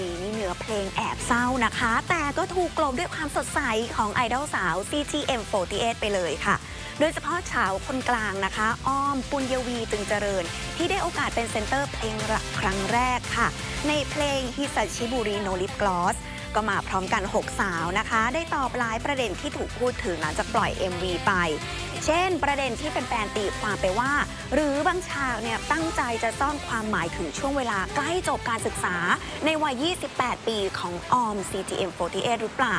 ดีๆ นี่เหนือเพลงแอบเศร้านะคะ แต่ก็ถูกกลบด้วยความสดใสของไอดอลสาว CGM48 ไปเลยค่ะ โดยเฉพาะสาวคนกลางนะคะ อ้อมปุญยวีตึงเจริญ ที่ได้โอกาสเป็นเซนเตอร์เพลงรักครั้งแรกค่ะ ในเพลงฮิซาชิบุรีโนลิปกลอสก็มาพร้อมกัน 6 สาวนะคะ ได้ตอบหลายประเด็นที่ถูกพูดถึงหลังจากปล่อย MV ไป เช่น ประเด็นที่แฟนๆตีความไปว่า หรือบางฉากเนี่ยตั้งใจจะซ่อนความหมายถึงช่วงเวลาใกล้จบการศึกษาในวัย 28 ปีของออม CGM48 หรือเปล่า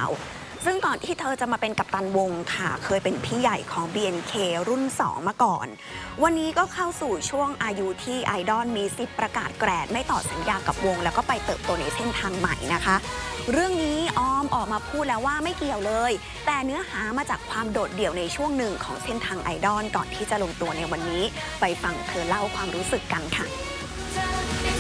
ซึ่งก่อนที่เธอจะมาเป็นกัปตันวงค่ะ เคยเป็นพี่ใหญ่ของ BNK รุ่น 2 มาก่อน วันนี้ก็เข้าสู่ช่วงอายุที่ไอดอลมีสิทธิ์ประกาศแกรดไม่ต่อสัญญากับวง แล้วก็ไปเติบโตในเส้นทางใหม่นะคะ เรื่องนี้ออมออกมาพูดแล้วว่าไม่เกี่ยวเลย แต่เนื้อหามาจากความโดดเดี่ยวในช่วงหนึ่งของเส้นทางไอดอลก่อนที่จะลงตัวในวันนี้ ไปฟังเธอเล่าความรู้สึกกันค่ะ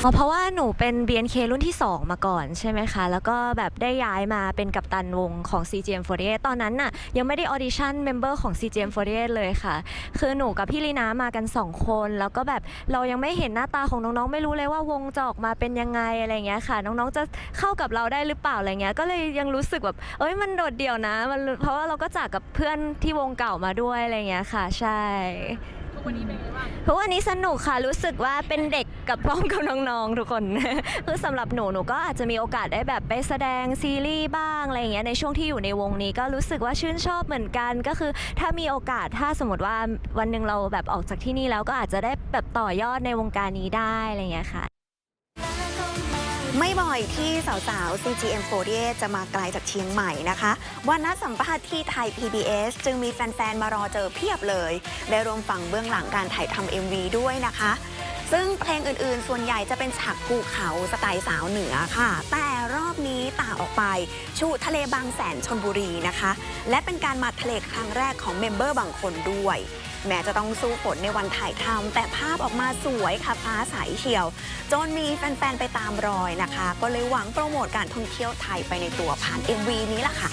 อ๋อเพราะว่าหนูเป็น BNK รุ่นที่ 2 มาก่อนใช่ไหมคะ แล้วก็แบบได้ย้ายมาเป็นกัปตันวงของ CGM48 ตอนนั้นน่ะยังไม่ได้ออดิชั่นเมมเบอร์ของ CGM48 เลยค่ะ คือหนูกับพี่ลีนามากัน 2 คน แล้วก็แบบเรายังไม่เห็นหน้าตาของน้องๆ ไม่รู้เลยว่าวงจะออกมาเป็นยังไงอะไรเงี้ยค่ะ น้องๆจะเข้ากับเราได้หรือเปล่าอะไรเงี้ยก็เลยยังรู้สึกแบบเอ้ยมันโดดเดี่ยวนะมันเพราะว่าเราก็จากกับเพื่อนที่วงเก่ามาด้วยอะไรเงี้ยค่ะ ใช่ ทุกวันนี้สนุกค่ะรู้สึกว่าเป็นเด็กกับพร้อมกับน้องๆทุกคน คือสำหรับหนูหนูก็อาจจะมีโอกาสได้แบบไปแสดงซีรีส์บ้างอะไรอย่างเงี้ยในช่วงที่อยู่ในวงนี้ก็รู้สึกว่าชื่นชอบเหมือนกัน ก็คือถ้ามีโอกาสถ้าสมมติว่าวันหนึ่งเราแบบออกจากที่นี่แล้วก็อาจจะได้แบบต่อยอดในวงการนี้ได้อะไรอย่างเงี้ยค่ะ ไม่บ่อยที่สาวๆ CGM48 จะมาไกลจากเชียงใหม่นะคะ วันนัดสัมภาษณ์ที่ไทย PBS จึงมีแฟนๆ มารอเจอเพียบเลย ได้รวมฟังเบื้องหลังการถ่ายทำ MV ด้วยนะคะ ซึ่งเพลงอื่นๆ ส่วนใหญ่จะเป็นฉากภูเขาสไตล์สาวเหนือค่ะ แต่รอบนี้ต่างออกไป ชูทะเลบางแสนชนบุรีนะคะ และเป็นการมาทะเลครั้งแรกของเมมเบอร์บางคนด้วย แม้จะต้องสู้ฝนในวันถ่ายทำแต่ภาพออกมาสวยค่ะฟ้าใสเฉียว จนมีแฟน ๆ ไปตามรอยนะคะ ก็เลยหวังโปรโมทการท่องเที่ยวไทยไปในตัวผ่าน MV นี้ล่ะค่ะ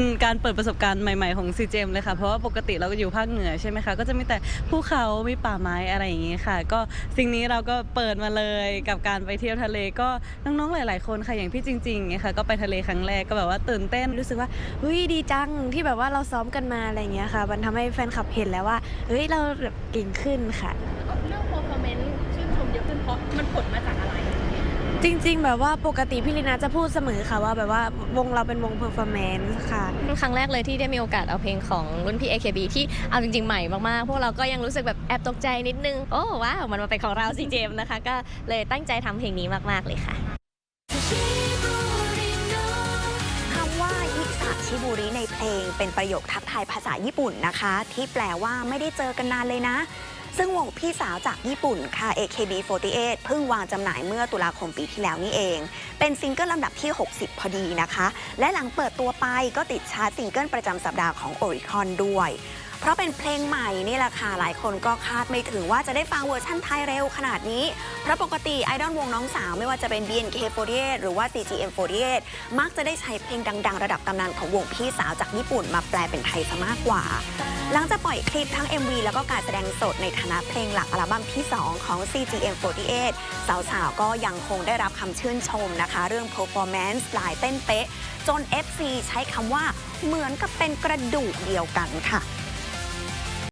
อืมการเปิดประสบการณ์ใหม่ ๆของ CGM เลยค่ะ เพราะว่าปกติเราก็อยู่ภาคเหนือใช่ไหมคะ ก็จะมีแต่ภูเขามีป่าไม้อะไรอย่างงี้ค่ะ ก็สิ่งนี้เราก็เปิดมาเลยกับการไปเที่ยวทะเลก็น้องๆหลาย ๆ คนค่ะอย่างพี่จริงๆเนี่ยค่ะก็ไปทะเลครั้งแรกก็แบบว่าตื่นเต้นรู้สึกว่าเฮ้ยดีจังที่แบบว่าเราซ้อมกันมาอะไรเงี้ยค่ะ มันทำให้แฟนคลับเห็นแล้วว่าเฮ้ยเราแบบเก่งขึ้นค่ะ เรื่อง performance ชื่นชมเยอะขึ้นเพราะมันผลมาจาก จริง ๆ แบบว่าปกติพี่ลินาจะพูดเสมอค่ะว่าแบบว่าวงเราเป็นวงเพอร์ฟอร์แมนซ์ค่ะเป็นครั้งแรกเลยที่ได้มีโอกาสเอาเพลงของรุ่นพี่ AKB ที่เอาจริง ๆ ใหม่มากๆ พวกเราก็ยังรู้สึกแบบแอบตกใจนิดนึง โอ้ว้าวมันมาเป็นของเราซีเจมนะคะ ก็เลยตั้งใจทำเพลงนี้มากๆเลยค่ะคำว่าฮิสาชิบุริในเพลงเป็นประโยคทักทายภาษาญี่ปุ่นนะคะ ที่แปลว่าไม่ได้เจอกันนานเลยนะ ซึ่งวงพี่สาวจากญี่ปุ่นค่ะ AKB48 เพิ่งวางจำหน่ายเมื่อตุลาคมปีที่แล้วนี่เอง เป็นซิงเกิลลำดับที่ 60 พอดีนะคะ และหลังเปิดตัวไปก็ติดชาร์ตซิงเกิลประจำสัปดาห์ของ Oricon ด้วย เพราะเป็นเพลงใหม่นี่แหละค่ะ หลายคนก็คาดไม่ถึงว่าจะได้ฟังเวอร์ชั่นไทยเร็วขนาดนี้ เพราะปกติไอดอลวงน้องสาวไม่ว่าจะเป็น BNK48 หรือว่า CGM48 มักจะได้ใช้เพลงดัง ๆ ระดับตำนานของวงพี่สาวจากญี่ปุ่นมาแปลเป็นไทยซะมากกว่า หลังจากปล่อยคลิปทั้ง MV แล้วก็การแสดงสดในฐานะเพลงหลักอัลบั้มที่ 2 ของ CGM48 สาวๆก็ยังคงได้รับคำชื่นชมนะคะ เรื่อง performance ลายเต้นเป๊ะ จน FC ใช้คำว่าเหมือนกับเป็นกระดูกเดียวกันค่ะ